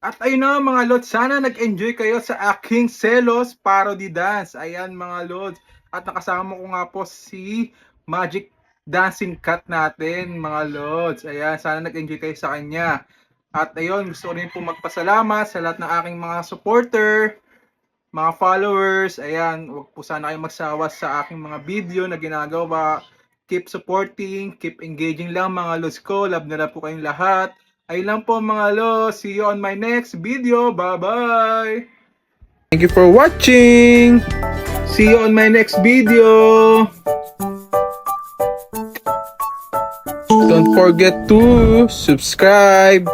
ayun na mga lods, sana nag-enjoy kayo sa aking Selos Parody Dance. Ayan mga lods. At nakasama ko nga po si Magic Dancing Cat natin mga lods. Ayan, sana nag-enjoy kayo sa kanya. At ayun, gusto ko rin po magpasalamat sa lahat ng aking mga supporter, mga followers. Ayan, wag po sana kayo magsawa sa aking mga video na ginagawa. Keep supporting, keep engaging lang mga lods ko. Love na love po kayong lahat. Ayun lang po mga lods. See you on my next video. Bye-bye! Thank you for watching! See you on my next video! Don't forget to subscribe!